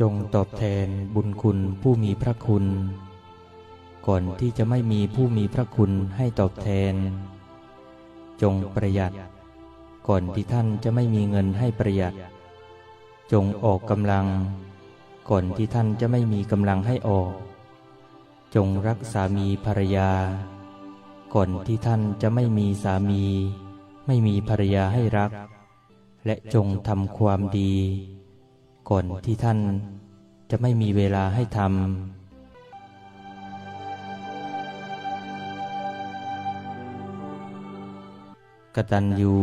จงตอบแทนบุญคุณผู้มีพระคุณ ก่อนที่จะไม่มีผู้มีพระคุณให้ตอบแทน จงประหยัด ก่อนที่ท่านจะไม่มีเงินให้ประหยัด จงออกกำลัง ก่อนที่ท่านจะไม่มีกำลังให้ออก จงรักสามีภรรยา ก่อนที่ท่านจะไม่มีสามี ไม่มีภรรยาให้รัก และจงทำความดี ก่อนที่ท่านจะไม่มีเวลาให้ทำกตัญญู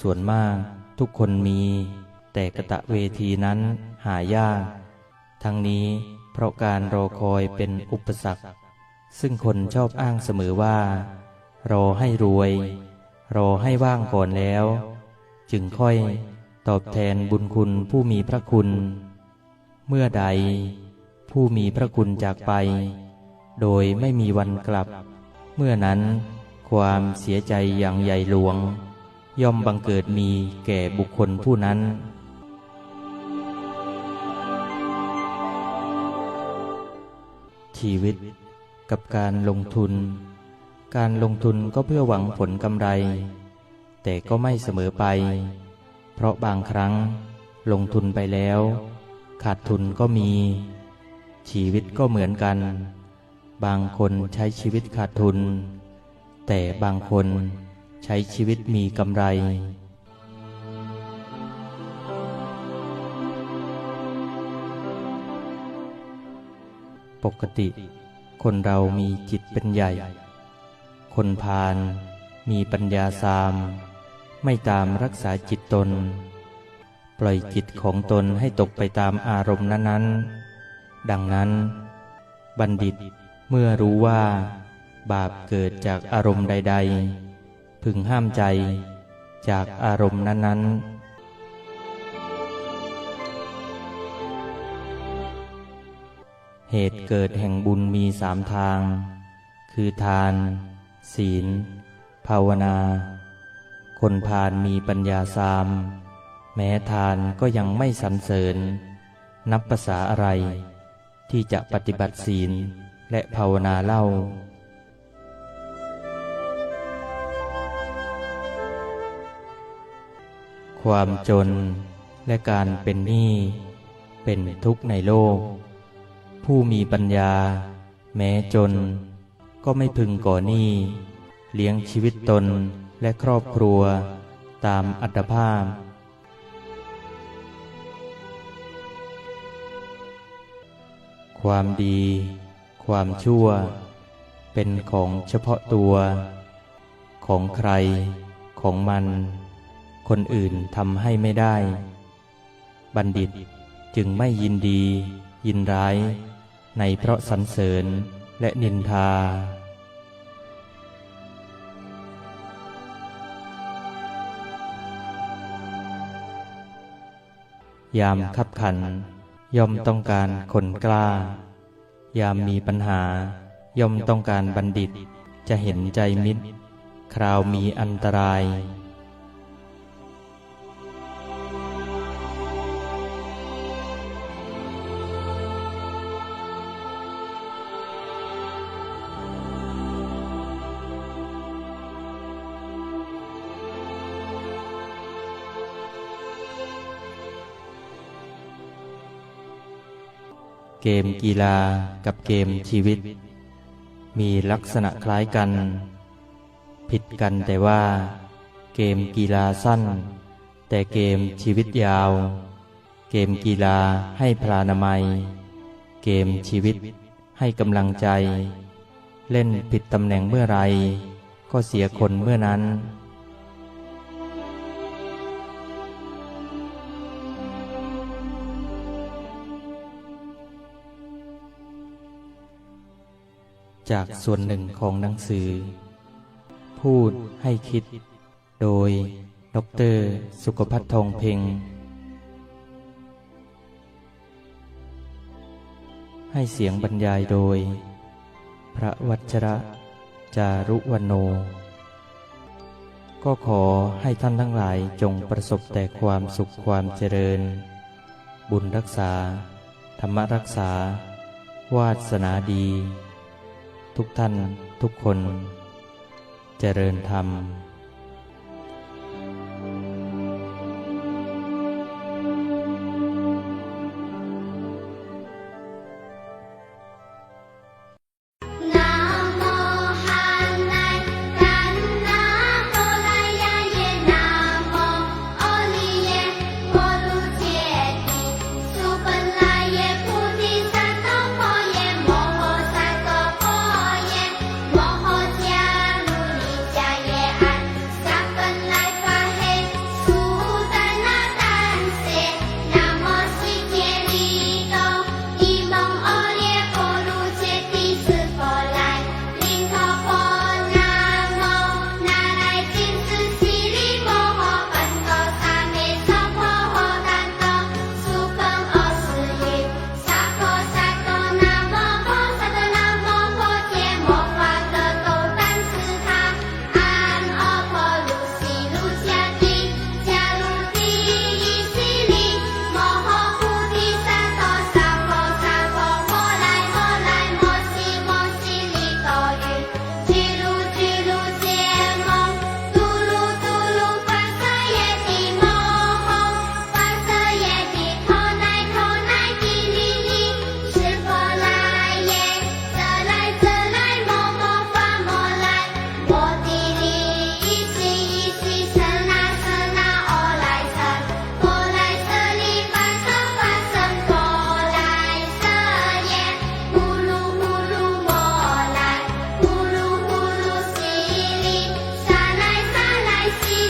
ส่วนมากทุกคนมี แต่กะตะเวทีนั้นหายาก ทั้งนี้เพราะการรอคอยเป็นอุปสรรค ซึ่งคนชอบอ้างเสมอว่า รอให้รวย รอให้ว่างก่อนแล้ว จึงค่อย ตอบแทนบุญคุณผู้มีพระคุณ เมื่อใด ผู้มีพระคุณจากไป โดยไม่มีวันกลับ เมื่อนั้น ความเสียใจอย่างใหญ่หลวง ย่อมบังเกิดมีแก่บุคคลผู้นั้น ชีวิตกับการลงทุน การลงทุนก็เพื่อหวังผลกำไร แต่ก็ไม่เสมอไป ราะบางครั้งลงทุนไปแล้ว ขาดทุนก็มี ชีวิตก็เหมือนกัน บางคนใช้ชีวิตขาดทุน แต่บางคนใช้ชีวิตมีกำไรปกติ คนเรามีจิตเป็นใหญ่ คนพาลมีปัญญาสาม ไม่ตามรักษาจิตตน ปล่อยจิตของตนให้ตกไปตามอารมณ์นั้นๆ ดังนั้น บัณฑิตเมื่อรู้ว่า บาปเกิดจากอารมณ์ใด ๆ พึงห้ามใจจากอารมณ์นั้นๆ เหตุเกิดแห่งบุญมีสามทาง คือทาน ศีล ภาวนา คนพาลมีปัญญาสาม แม้ทานก็ยังไม่สรรเสริญ นับภาษาอะไร ที่จะปฏิบัติศีลและภาวนาเล่า ความจนและการเป็นหนี้เป็นทุกข์ในโลก ผู้มีปัญญา แม้จน ก็ไม่พึงก่อหนี้เลี้ยงชีวิตตน และครอบครัวตามอัตภาพ ความดี ความชั่ว เป็นของเฉพาะตัว ของใคร ของมัน คนอื่นทำให้ไม่ได้ บัณฑิตจึงไม่ยินดี ยินร้าย ในเพราะสรรเสริญและนินทา ยามขับขัน ย่อมต้องการคนกล้า ยามมีปัญหา ย่อมต้องการบัณฑิต จะเห็นใจมิตร คราวมีอันตราย เกมกีฬากับเกมชีวิต มีลักษณะคล้ายกัน ผิดกันแต่ว่า เกมกีฬาสั้น แต่เกมชีวิตยาว เกมกีฬาให้พลานามัย เกมชีวิตให้กำลังใจ เล่นผิดตำแหน่งเมื่อไร ก็เสียคนเมื่อนั้น จากส่วนหนึ่งของหนังสือ พูดให้คิด โดย ดร สุขพัฒน์ทองเพ็ง ให้เสียงบรรยายโดย พระวัชระ จารุวันโน ก็ขอให้ท่านทั้งหลายจงประสบแต่ความสุขความเจริญ บุญรักษา ธรรมรักษา วาสนาดี ทุกท่านทุกคน เจริญธรรม